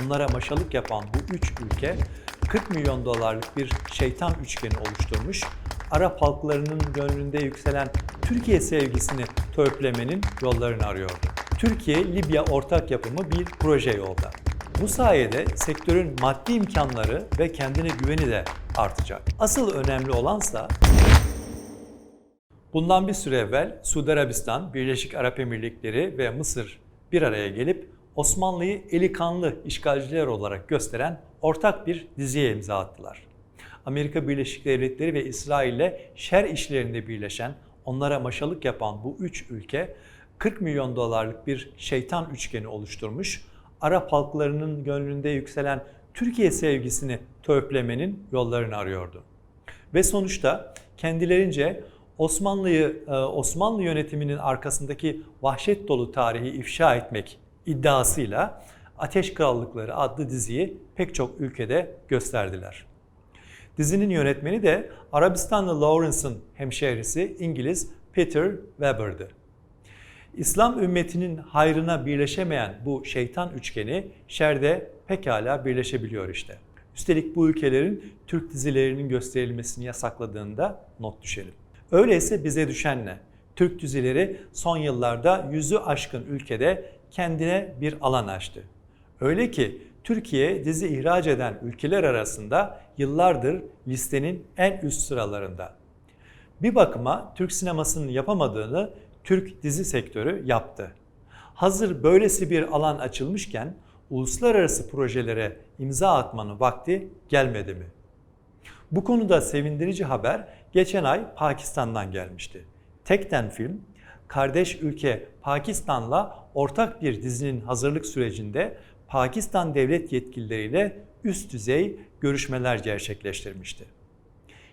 onlara maşalık yapan bu üç ülke 40 milyon dolarlık bir şeytan üçgeni oluşturmuş, Arap halklarının gönlünde yükselen Türkiye sevgisini törpülemenin yollarını arıyordu. Türkiye-Libya ortak yapımı bir proje yolda. Bu sayede sektörün maddi imkanları ve kendine güveni de artacak. Asıl önemli olansa Bundan bir süre evvel Suudi Arabistan, Birleşik Arap Emirlikleri ve Mısır bir araya gelip Osmanlı'yı eli kanlı işgalciler olarak gösteren ortak bir diziye imza attılar. Amerika Birleşik Devletleri ve İsrail ile şer işlerinde birleşen, onlara maşalık yapan bu üç ülke 40 milyon dolarlık bir şeytan üçgeni oluşturmuş, Arap halklarının gönlünde yükselen Türkiye sevgisini törpülemenin yollarını arıyordu. Ve sonuçta kendilerince Osmanlı'yı e, Osmanlı yönetiminin arkasındaki vahşet dolu tarihi ifşa etmek iddiasıyla Ateş Krallıkları adlı diziyi pek çok ülkede gösterdiler. Dizinin yönetmeni de Arabistanlı Lawrence'ın hemşehrisi İngiliz Peter Weber'dı. İslam ümmetinin hayrına birleşemeyen bu şeytan üçgeni şerde pekala birleşebiliyor işte. Üstelik bu ülkelerin Türk dizilerinin gösterilmesini yasakladığında not düşelim. Öyleyse bize düşen ne? Türk dizileri son yıllarda yüzü aşkın ülkede kendine bir alan açtı. Öyle ki Türkiye dizi ihraç eden ülkeler arasında yıllardır listenin en üst sıralarında. Bir bakıma Türk sinemasının yapamadığını Türk dizi sektörü yaptı. Hazır böylesi bir alan açılmışken uluslararası projelere imza atmanın vakti gelmedi mi? Bu konuda sevindirici haber geçen ay Pakistan'dan gelmişti. Tekten Film, kardeş ülke Pakistan'la ortak bir dizinin hazırlık sürecinde Pakistan devlet yetkilileriyle üst düzey görüşmeler gerçekleştirmişti.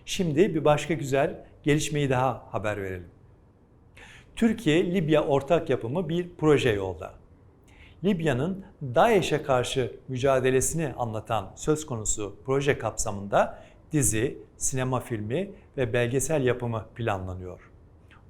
Şimdi bir başka güzel gelişmeyi daha haber verelim. Türkiye-Libya ortak yapımı bir proje yolda. Libya'nın DAEŞ'e karşı mücadelesini anlatan söz konusu proje kapsamında dizi, sinema filmi ve belgesel yapımı planlanıyor.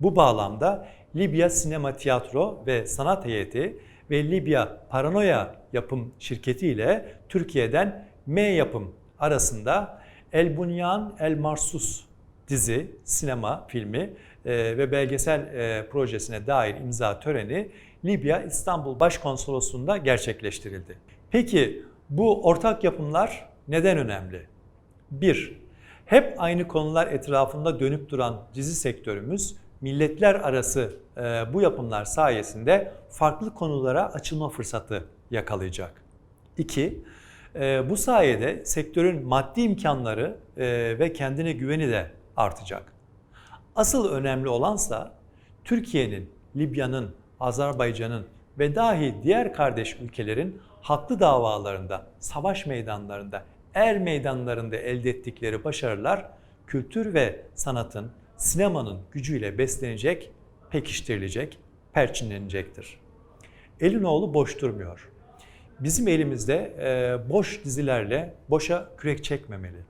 Bu bağlamda Libya Sinema Tiyatro ve Sanat Heyeti ve Libya Paranoya Yapım Şirketi ile Türkiye'den M Yapım arasında El Bunyan El Marsus dizi, sinema filmi e, ve belgesel e, projesine dair imza töreni Libya İstanbul Başkonsolosluğu'nda gerçekleştirildi. Peki bu ortak yapımlar neden önemli? 1. Hep aynı konular etrafında dönüp duran dizi sektörümüz milletler arası e, bu yapımlar sayesinde farklı konulara açılma fırsatı yakalayacak. 2. Bu sayede sektörün maddi imkanları e, ve kendine güveni de artacak. Asıl önemli olansa Türkiye'nin, Libya'nın, Azerbaycan'ın ve dahi diğer kardeş ülkelerin haklı davalarında, savaş meydanlarında, er meydanlarında elde ettikleri başarılar kültür ve sanatın, sinemanın gücüyle beslenecek, pekiştirilecek, perçinlenecektir. Elinoğlu boş durmuyor. Bizim elimizde e, boş dizilerle boşa kürek çekmemeli.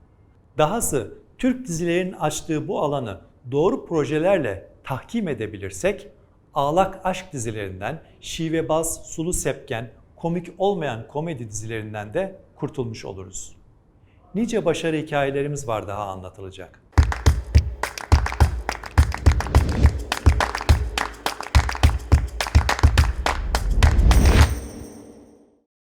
Dahası Türk dizilerinin açtığı bu alanı doğru projelerle tahkim edebilirsek ağlak aşk dizilerinden, şivebaz, sulu sepken, komik olmayan komedi dizilerinden de kurtulmuş oluruz. Nice başarı hikayelerimiz var daha anlatılacak.